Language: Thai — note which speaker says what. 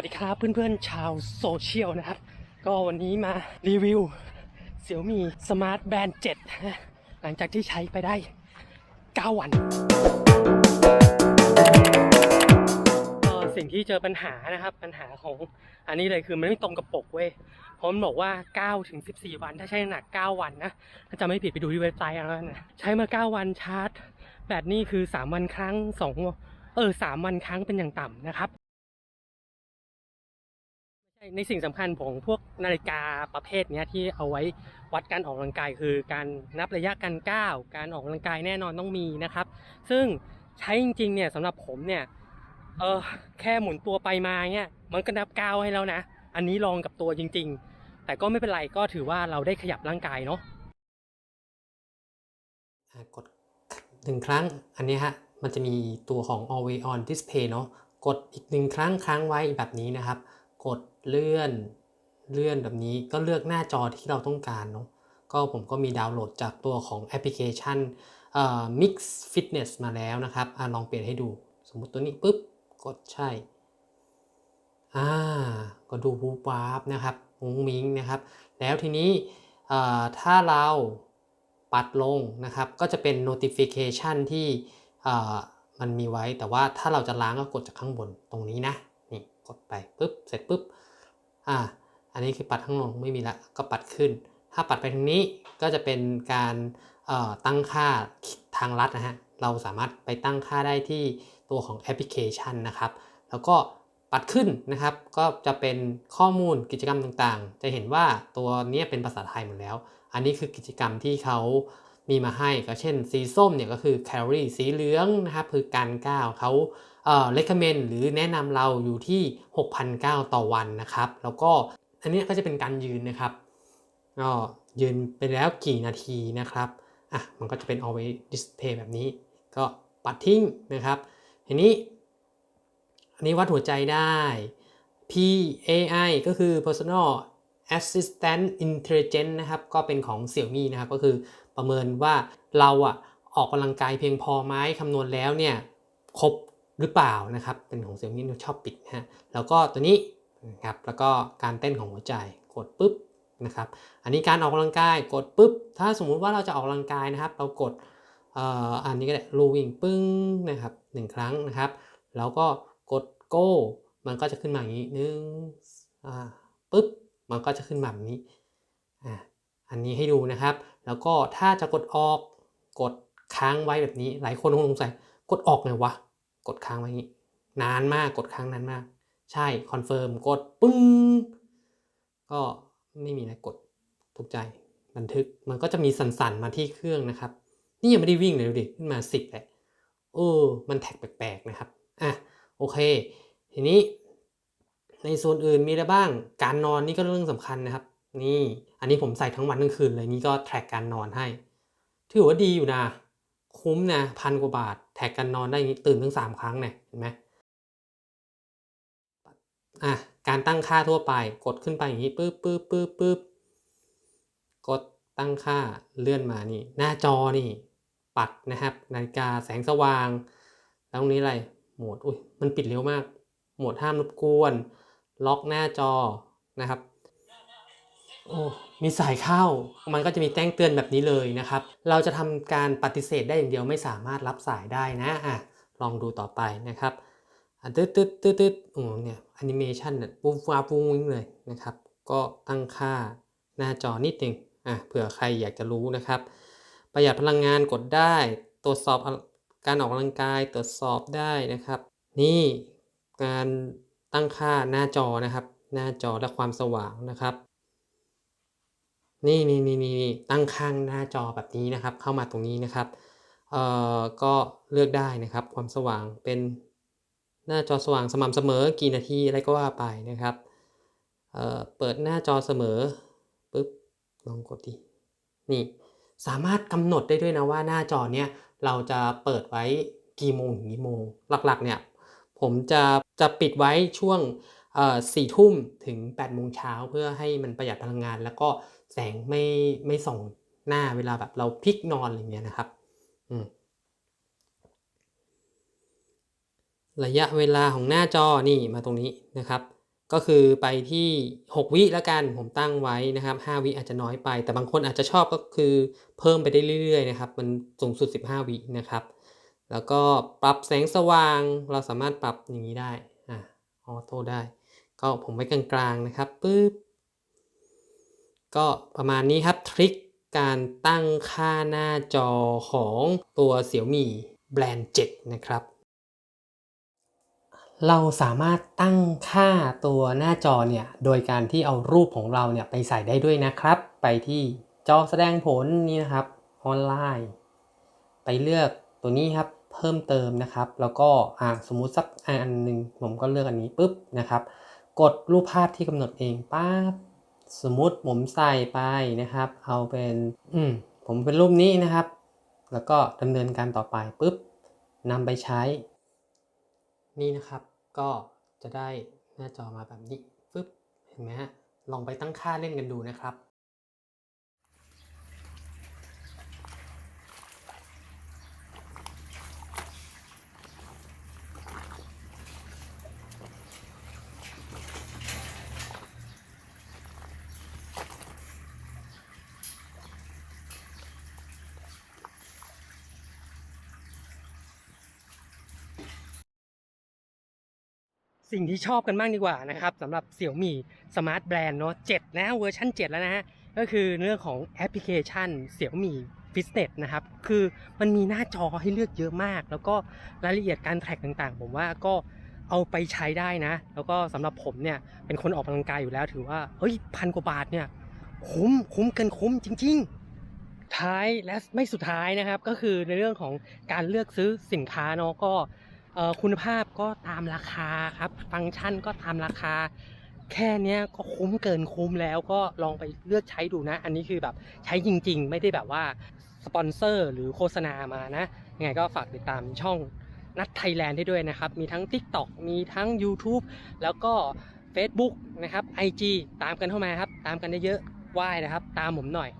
Speaker 1: วัสดีครับเพื่อนๆชาวโซเชียลนะครับ ก็วันนี้มารีวิว Xiaomi Smart Band 7นะหลังจากที่ใช้ไปได้ 9 วันก็สิ่งที่เจอปัญหานะครับ ปัญหาของอันนี้เลยคือมันไม่ตรงกับปกเว้ยเพราะมันบอกว่า 9 ถึง 14 วัน ถ้าใช้น้ำหนัก 9 วันนะถ้าจะไม่ผิดไปดูที่เว็บไซต์อาแล้วนะใช้มา 9 วันชาร์จ แบตนี่คือ 3 วันครั้ง 2 เออ 3 วันครั้งเป็นอย่างต่ำนะครับ ในสิ่งสำคัญของพวกนาฬิกาประเภทนี้ที่เอาไว้วัดการออกกำลังกายคือการนับระยะการก้าวการออกกำลังกายแน่นอนต้องมีนะครับ ซึ่งใช้จริงๆเนี่ยสำหรับผมเนี่ยเออแค่หมุนตัวไปมาเนี่ยมันก็นับก้าวให้แล้วนะ อันนี้ลองกับตัวจริง ๆ แต่ก็ไม่เป็นไรก็ถือว่าเราได้ขยับร่างกายเนาะ
Speaker 2: อะกดหนึ่งครั้งอันนี้ฮะมันจะมีตัวของ always on display เนาะกดอีกหนึ่งครั้งค้างไว้แบบนี้นะครับ กด เลื่อนเลื่อนแบบนี้ก็เลือกหน้าจอที่เราต้องการเนาะก็ผมก็มีดาวน์โหลดจากตัวของแอปพลิเคชันเอ่อ Mix Fitness มาแล้วนะครับอลองเปลี่ยนให้ดู สมมุติตัวนี้ปุ๊บกดใช่อ่าก็ดูวูบวาบนะครับมุ้งมิงนะครับ แล้วทีนี้เอ่อถ้าเราปัดลงนะครับ ก็จะเป็น notification ที่เอ่อมันมีไว้แต่ว่าถ้าเราจะล้างก็กดจากข้างบนตรงนี้นะ นี่กดไปปุ๊บ เสร็จปุ๊บ อ่าอันนี้คือปัดข้างลงไม่มีละก็ปัดขึ้น ถ้าปัดไปทางนี้ก็จะเป็นการตั้งค่าทางลัดนะฮะเราสามารถไปตั้งค่าได้ที่ตัวของแอปพลิเคชันนะครับ แล้วก็ปัดขึ้นนะครับ ก็จะเป็นข้อมูลกิจกรรมต่างๆ จะเห็นว่าตัวนี้เป็นภาษาไทยหมดแล้ว อันนี้คือกิจกรรมที่เขา มีมาให้ก็เช่นสีส้มเนี่ยก็คือแคลอรี่สีเหลืองนะครับคือการก้าวเขาเอ่อ recommend หรือแนะนำเราอยู่ที่ 6,009 ต่อวันนะครับ แล้วก็อันนี้ก็จะเป็นการยืนนะครับก็ยืนไปแล้วกี่นาทีนะครับอะมันก็จะเป็น always display แบบนี้ ก็ปัดทิ้งนะครับทีนี้ อันนี้วัดหัวใจได้ PAI ก็คือ Personal Assistant Intelligence นะครับก็เป็นของ Xiaomi นะครับก็คือประเมินว่าเราอะออกกำลังกายเพียงพอไหมคำนวณแล้วเนี่ยครบหรือเปล่านะครับเป็นของ Xiaomi ชอบปิดนะฮะแล้วก็ตัวนี้นะครับแล้วก็การเต้นของหัวใจกดปุ๊บนะครับอันนี้การออกกำลังกายกดปุ๊บถ้าสมมุติว่าเราจะออกกำลังกายนะครับ เรากดเอ่ออันนี้ก็ได้ลูวิ่งปึ้งนะครับหนึ่งครั้งนะครับแล้วก็กด go มันก็จะขึ้นมาอย่างนี้หนึ่งอ่าปุ๊บ มันก็จะขึ้นแบบนี้อ่าอันนี้ให้ดูนะครับ แล้วก็ถ้าจะกดออกกดค้างไว้แบบนี้ หลายคนคงสงสัยกดออกไงวะกดค้างไว้นี้ นานมากกดค้างนานมาก ใช่คอนเฟิร์มกดปึ้งก็ไม่มีอะไรกดถูกใจบันทึกมันก็จะมีสั่นๆมาที่เครื่องนะครับ นี่ยังไม่ได้วิ่งเลยดูดิขึ้นมาสิบแหละเออมันแท็กแปลกๆนะครับอะโอเค ทีนี้ ในส่วนอื่นมีอะไรบ้าง การนอนนี่ก็เรื่องสำคัญนะครับ นี่อันนี้ผมใส่ทั้งวันทั้งคืนเลยนี่ก็แท็กการนอนให้ ถือว่าดีอยู่นะ คุ้มนะพันกว่าบาท แท็กการนอนได้นี้ตื่นทั้งสามครั้งเนี่ยเห็นไหมอะการตั้งค่าทั่วไป กดขึ้นไปอย่างนี้ปึ๊บปึ๊บปึ๊บปึ๊บกดตั้งค่าเลื่อนมานี่ หน้าจอนี่ ปัดนะครับ นาฬิกาแสงสว่าง แล้วตรงนี้อะไรโหมดอุ้ยมันปิดเร็วมาก โหมดห้ามรบกวน ล็อกหน้าจอนะครับโอ้มีสายเข้า มันก็จะมีแจ้งเตือนแบบนี้เลยนะครับ เราจะทำการปฏิเสธได้อย่างเดียวไม่สามารถรับสายได้นะอะลองดูต่อไปนะครับตึ๊ดตึ๊ดตึ๊ดตึ๊ดโอ้เนี่ยแอนิเมชันเนี่ยปุ๊บฟ้าปุ๊บวิ่งเลยนะครับ ก็ตั้งค่าหน้าจอนิดนึงอะเผื่อใครอยากจะรู้นะครับ ประหยัดพลังงานกดได้ ตรวจสอบการออกกำลังกายตรวจสอบได้นะครับ นี่การ ตั้งค่าหน้าจอนะครับ หน้าจอและความสว่างนะครับ นี่นี่นี่นี่ตั้งข้างหน้าจอแบบนี้นะครับ เข้ามาตรงนี้นะครับเอ่อก็เลือกได้นะครับ ความสว่างเป็นหน้าจอสว่างสม่ำเสมอกี่นาทีอะไรก็ว่าไปนะครับเอ่อเปิดหน้าจอเสมอปุ๊บลองกดดินี่สามารถกำหนดได้ด้วยนะว่าหน้าจอเนี้ยเราจะเปิดไว้กี่โมงถึงกี่โมง หลักๆเนี่ย ผมจะจะปิดไว้ช่วงสี่ทุ่มถึง8ปดโมงเช้าเพื่อให้มันประหยัดพลังงาน แล้วก็แสงไม่ไม่ส่องหน้าเวลาแบบเราพลิกนอนอะไรเงี้ยนะครับระยะเวลาของหน้าจอนี่มาตรงนี้นะครับ ก็คือไปที่ 6 วิแล้วกันผมตั้งไว้นะครับ 5 วิอาจจะน้อยไป แต่บางคนอาจจะชอบก็คือเพิ่มไปได้เรื่อยๆนะครับ มันสูงสุด 15 วินะครับ แล้วก็ปรับแสงสว่างเราสามารถปรับอย่างนี้ได้อะออโต้ได้ ก็ผมไว้กลางๆนะครับปึ๊บก็ประมาณนี้ครับทริคการตั้งค่าหน้าจอของตัว Xiaomi Brand 7 นะครับ เราสามารถตั้งค่าตัวหน้าจอเนี่ย โดยการที่เอารูปของเราเนี่ยไปใส่ได้ด้วยนะครับ ไปที่จอแสดงผลนี่นะครับออนไลน์ ไปเลือกตัวนี้ครับ เพิ่มเติมนะครับ แล้วก็อ่าสมมุติสักอันหนึ่งผมก็เลือกอันนี้ปุ๊บนะครับ กดรูปภาพที่กำหนดเองปั๊บสมมุติผมใส่ไปนะครับ เอาเป็นอืมผมเป็นรูปนี้นะครับ แล้วก็ดำเนินการต่อไปปุ๊บนำไปใช้ นี่นะครับ ก็จะได้หน้าจอมาแบบนี้ปึ๊บเห็นไหมฮะลองไปตั้งค่าเล่นกันดูนะครับ
Speaker 1: สิ่งที่ชอบกันบ้างดีกว่านะครับสำหรับ Xiaomi Smart Brand เนาะ7นะเวอร์ชัน7 แล้วนะฮะก็คือเรื่องของแอปพลิเคชัน Xiaomi Fitness นะครับ คือมันมีหน้าจอให้เลือกเยอะมาก แล้วก็รายละเอียดการแทร็กต่างๆ ผมว่าก็เอาไปใช้ได้นะ แล้วก็สำหรับผมเนี่ยเป็นคนออกกำลังกายอยู่แล้วถือว่าเฮ้ยพันกว่าบาทเนี่ยคุ้มคุ้มเกินคุ้มจริง ๆท้ายและไม่สุดท้ายนะครับก็คือในเรื่องของการเลือกซื้อสินค้าเนาะก็ คุณภาพก็ตามราคาครับ ฟังก์ชันก็ตามราคา แค่นี้ก็คุ้มเกินคุ้มแล้วก็ลองไปเลือกใช้ดูนะ อันนี้คือแบบใช้จริง ๆ ไม่ได้แบบว่าสปอนเซอร์หรือโฆษณามานะยังไงก็ฝากติดตามช่องนัดไทยแลนด์ได้ด้วยนะครับ มีทั้ง TikTok มีทั้ง YouTube แล้วก็ Facebook นะครับ IG ตามกันเข้ามาครับ ตามกันได้เยอะว่ายนะครับ ตามผมหน่อย